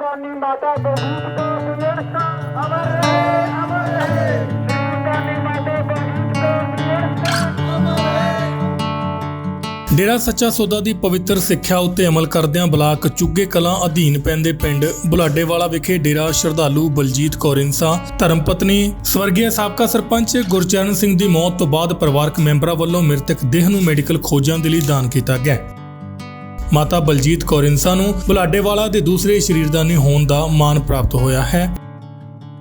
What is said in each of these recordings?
ਸ਼੍ਰੀਦਾਨੀ ਮਾਤਾ ਬਲਜੀਤ ਕੌਰ ਦੀ ਅਮਰ ਰਹੇ ਅਮਰ ਰਹੇ ਸ਼੍ਰੀਦਾਨੀ ਮਾਤਾ ਬਲਜੀਤ ਕੌਰ ਦੀ ਅਮਰ ਰਹੇ ਡੇਰਾ ਸੱਚਾ ਸੌਦਾ ਦੀ ਪਵਿੱਤਰ ਸਿੱਖਿਆ ਉੱਤੇ ਅਮਲ ਕਰਦਿਆਂ ਬਲਾਕ ਚੁੱਗੇ ਕਲਾਂ ਅਧੀਨ ਪੈਂਦੇ ਪਿੰਡ ਬੁਲਾਡੇਵਾਲਾ ਵਿਖੇ ਡੇਰਾ ਸ਼ਰਧਾਲੂ ਬਲਜੀਤ ਕੌਰ ਇੰਸਾ ਧਰਮ ਪਤਨੀ ਸਵਰਗੀ ਸਾਬਕਾ ਸਰਪੰਚ ਗੁਰਚਰਨ ਸਿੰਘ ਦੀ ਮੌਤ ਤੋਂ ਬਾਅਦ ਪਰਿਵਾਰਕ ਮੈਂਬਰਾਂ ਵੱਲੋਂ ਮ੍ਰਿਤਕ ਦੇਹ ਨੂੰ ਮੈਡੀਕਲ ਖੋਜਾਂ ਦੇ ਲਈ ਦਾਨ ਕੀਤਾ ਗਿਆ। ਮਾਤਾ ਬਲਜੀਤ ਕੌਰ ਇੰਸਾ ਨੂੰ ਬੁਲਾਡੇਵਾਲਾ ਦੇ ਦੂਸਰੇ ਸ਼ਰੀਰਦਾਨੀ ਹੋਣ ਦਾ ਮਾਣ ਪ੍ਰਾਪਤ ਹੋਇਆ ਹੈ।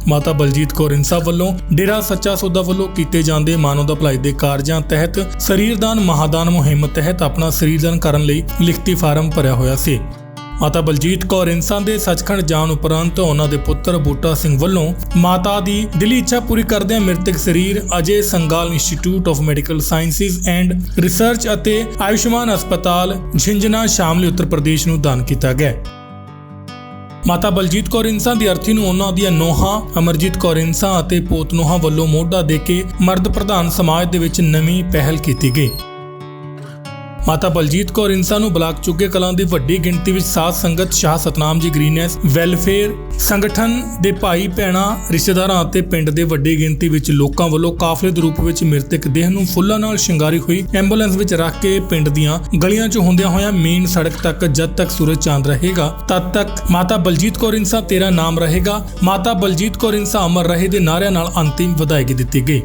ਮਾਤਾ ਬਲਜੀਤ ਕੌਰ ਇੰਸਾ ਵੱਲੋਂ ਡੇਰਾ ਸੱਚਾ ਸੌਦਾ ਵੱਲੋਂ ਕੀਤੇ ਜਾਂਦੇ ਮਾਨਵ ਦਾ ਭਲਾਈ ਦੇ ਕਾਰਜਾਂ ਤਹਿਤ ਸਰੀਰਦਾਨ ਮਹਾਦਾਨ ਮੁਹਿੰਮ ਤਹਿਤ ਆਪਣਾ ਸਰੀਰਦਾਨ ਕਰਨ ਲਈ ਲਿਖਤੀ ਫਾਰਮ ਭਰਿਆ ਹੋਇਆ ਸੀ। ਮਾਤਾ ਬਲਜੀਤ ਕੌਰ ਇੰਸਾ ਦੇ ਸੱਚਖੰਡ ਜਾਣ ਉਪਰੰਤ ਉਹਨਾਂ ਦੇ ਪੁੱਤਰ ਬੂਟਾ ਸਿੰਘ ਵੱਲੋਂ ਮਾਤਾ ਦੀ ਦਿਲੀ ਇੱਛਾ ਪੂਰੀ ਕਰਦਿਆਂ ਮ੍ਰਿਤਕ ਸਰੀਰ, Ajay Sangal institute of medical sciences and research ਅਤੇ ਆਯੁਸ਼ਮਾਨ ਹਸਪਤਾਲ ਝਿੰਜਨਾ ਸ਼ਾਮਲੀ ਉੱਤਰ ਪ੍ਰਦੇਸ਼ ਨੂੰ ਦਾਨ ਕੀਤਾ ਗਿਆ। ਮਾਤਾ ਬਲਜੀਤ ਕੌਰ ਇੰਸਾਂ ਦੀ ਅਰਥੀ ਨੂੰ ਉਹਨਾਂ ਦੀਆਂ ਨੋਹਾਂ, ਅਮਰਜੀਤ ਕੌਰ ਇੰਸਾਂ ਅਤੇ ਪੋਤਨੋਹਾਂ ਵੱਲੋਂ ਮੋਢਾ ਦੇ ਕੇ ਮਰਦ ਪ੍ਰਧਾਨ ਸਮਾਜ ਦੇ ਵਿੱਚ ਨਵੀਂ ਪਹਿਲ ਕੀਤੀ ਗਈ। ਮਾਤਾ ਬਲਜੀਤ ਕੌਰ ਇੰਸਾਂ ਨੂੰ ਬਲਾਕ ਚੁੱਗੇ ਕਲਾਂ ਦੀ ਵੱਡੀ ਗਿਣਤੀ ਵਿੱਚ ਸਾਧ ਸੰਗਤ ਸ਼ਾਹ ਸਤਨਾਮ ਜੀ ਗ੍ਰੀਨੈਸ ਵੈਲਫੇਅਰ ਸੰਗਠਨ ਦੇ ਭਾਈ, ਭੈਣਾਂ, ਰਿਸ਼ਤੇਦਾਰਾਂ ਅਤੇ ਪਿੰਡ ਦੇ ਵੱਡੀ ਗਿਣਤੀ ਵਿੱਚ ਲੋਕਾਂ ਵੱਲੋਂ ਕਾਫਲੇ ਦੇ ਰੂਪ ਵਿੱਚ ਮ੍ਰਿਤਕ ਦੇਹ ਨੂੰ ਫੁੱਲਾਂ ਨਾਲ ਸ਼ਿੰਗਾਰੀ ਹੋਈ। ਐਂਬੂਲੈਂਸ ਵਿੱਚ ਰੱਖ ਕੇ ਪਿੰਡ ਦੀਆਂ ਗਲੀਆਂ 'ਚ ਹੁੰਦਿਆਂ ਹੋਇਆਂ ਮੇਨ ਸੜਕ ਤੱਕ ਜਦ ਤੱਕ ਸੂਰਜ ਚਾਂਦ ਰਹੇਗਾ, ਤਦ ਤੱਕ ਮਾਤਾ ਬਲਜੀਤ ਕੌਰ ਇੰਸਾ ਤੇਰਾ ਨਾਮ ਰਹੇਗਾ। ਮਾਤਾ ਬਲਜੀਤ ਕੌਰ ਇੰਸਾ ਅਮਰ ਰਹੇ ਦੇ ਨਾਅਰਿਆਂ ਨਾਲ ਅੰਤਿਮ ਵਿਦਾਇਗੀ ਦਿੱਤੀ ਗਈ।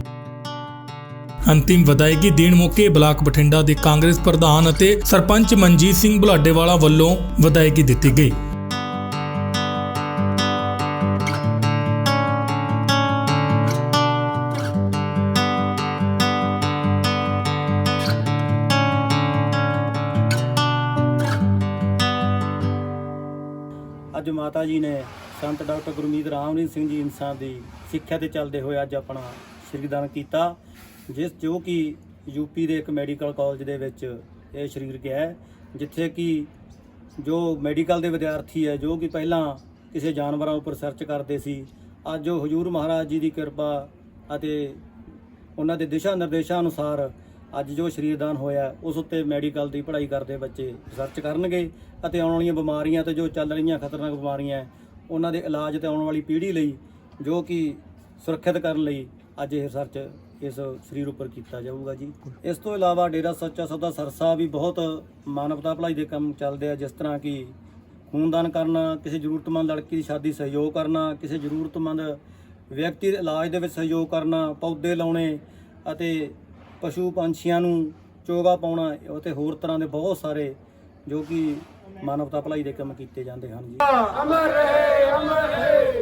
ਅੰਤਿਮ ਵਿਦਾਇਗੀ ਦੇਣ ਮੌਕੇ ਬਲਾਕ ਬਠਿੰਡਾ ਦੇ ਕਾਂਗਰਸ ਪ੍ਰਧਾਨ ਅਤੇ ਸਰਪੰਚ ਮਨਜੀਤ ਸਿੰਘ ਬੁਲਾਡੇਵਾਲਾ ਵੱਲੋਂ ਵਿਦਾਇਗੀ ਦਿੱਤੀ ਗਈ। ਅੱਜ ਮਾਤਾ ਜੀ ਨੇ ਸੰਤ ਡਾਕਟਰ ਗੁਰਮੀਤ ਰਾਮਰਿੰਦ ਸਿੰਘ ਜੀ ਇਨਸਾਨ ਦੀ ਸਿੱਖਿਆ ਤੇ ਚੱਲਦੇ ਹੋਏ ਅੱਜ ਆਪਣਾ ਸ਼ਰੀਰਦਾਨ ਕੀਤਾ। ਜਿਸ ਜੋ ਕਿ ਯੂਪੀ ਦੇ ਇੱਕ ਮੈਡੀਕਲ ਕਾਲਜ ਦੇ ਵਿੱਚ ਇਹ ਸਰੀਰ ਗਿਆ ਹੈ, ਜਿੱਥੇ ਕਿ ਜੋ ਮੈਡੀਕਲ ਦੇ ਵਿਦਿਆਰਥੀ ਹੈ, ਜੋ ਕਿ ਪਹਿਲਾਂ ਕਿਸੇ ਜਾਨਵਰਾਂ ਉੱਪਰ ਸਰਚ ਕਰਦੇ ਸੀ, ਅੱਜ ਉਹ ਹਜੂਰ ਮਹਾਰਾਜ ਜੀ ਦੀ ਕਿਰਪਾ ਅਤੇ ਉਹਨਾਂ ਦੇ ਦਿਸ਼ਾ ਨਿਰਦੇਸ਼ਾਂ ਅਨੁਸਾਰ ਅੱਜ ਜੋ ਸ਼ਰੀਰਦਾਨ ਹੋਇਆ, ਉਸ ਉੱਤੇ ਮੈਡੀਕਲ ਦੀ ਪੜ੍ਹਾਈ ਕਰਦੇ ਬੱਚੇ ਰਿਸਰਚ ਕਰਨਗੇ ਅਤੇ ਆਉਣ ਵਾਲੀਆਂ ਬਿਮਾਰੀਆਂ ਤੇ ਜੋ ਚੱਲ ਰਹੀਆਂ ਖਤਰਨਾਕ ਬਿਮਾਰੀਆਂ, ਉਹਨਾਂ ਦੇ ਇਲਾਜ ਤੇ ਆਉਣ ਵਾਲੀ ਪੀੜ੍ਹੀ ਲਈ ਜੋ ਕਿ ਸੁਰੱਖਿਅਤ ਕਰਨ ਲਈ ਅੱਜ ਇਹ ਰਿਸਰਚ ਇਸ ਸਰੀਰ ਉੱਪਰ ਕੀਤਾ ਜਾਊਗਾ ਜੀ। ਇਸ ਤੋਂ ਇਲਾਵਾ ਡੇਰਾ ਸੱਚਾ ਸੌਦਾ ਸਰਸਾ ਵੀ ਬਹੁਤ ਮਾਨਵਤਾ ਭਲਾਈ ਦੇ ਕੰਮ ਚੱਲਦੇ ਆ, ਜਿਸ ਤਰ੍ਹਾਂ ਕਿ ਖੂਨਦਾਨ ਕਰਨਾ, ਕਿਸੇ ਜ਼ਰੂਰਤਮੰਦ ਲੜਕੀ ਦੀ ਸ਼ਾਦੀ ਸਹਿਯੋਗ ਕਰਨਾ, ਕਿਸੇ ਜ਼ਰੂਰਤਮੰਦ ਵਿਅਕਤੀ ਦੇ ਇਲਾਜ ਦੇ ਵਿੱਚ ਸਹਿਯੋਗ ਕਰਨਾ, ਪੌਦੇ ਲਾਉਣੇ ਅਤੇ ਪਸ਼ੂ ਪੰਛੀਆਂ ਨੂੰ ਚੋਗਾ ਪਾਉਣਾ, ਅਤੇ ਹੋਰ ਤਰ੍ਹਾਂ ਦੇ ਬਹੁਤ ਸਾਰੇ ਜੋ ਕਿ ਮਾਨਵਤਾ ਭਲਾਈ ਦੇ ਕੰਮ ਕੀਤੇ ਜਾਂਦੇ ਹਨ ਜੀ। ਅਮਰ ਰਹੇ ਅਮਰ ਰਹੇ।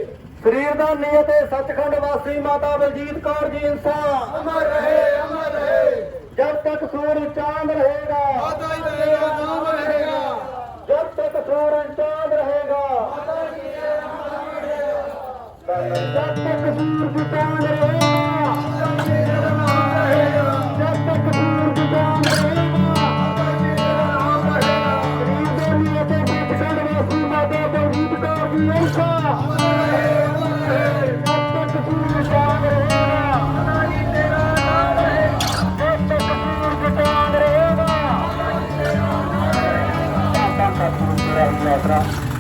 ਸਰੀਰ ਦਾ ਨੀਅਤ ਤੇ ਸੱਚਖੰਡ ਵਾਸੀ ਮਾਤਾ ਬਲਜੀਤ ਕੌਰ ਜੀ ਇਨਸਾ ਅਮਰ ਰਹੇ ਅਮਰ ਰਹੇ। ਜਦ ਤੱਕ ਸੂਰਜ ਚਾਂਦ ਰਹੇਗਾ ਮਾਤਾ ਜੀ ਦਾ ਨਾਮ ਰਹੇਗਾ। ਜਦ ਤੱਕ ਸੂਰਜ ਚਾਂਦ ਰਹੇਗਾ ਮਾਤਾ ਜੀ ਦਾ ਨਾਮ ਰਹੇਗਾ। ਜਦ ਤੱਕ ਸੂਰਜ ਚਾਂਦ ਰਹੇਗਾ metro.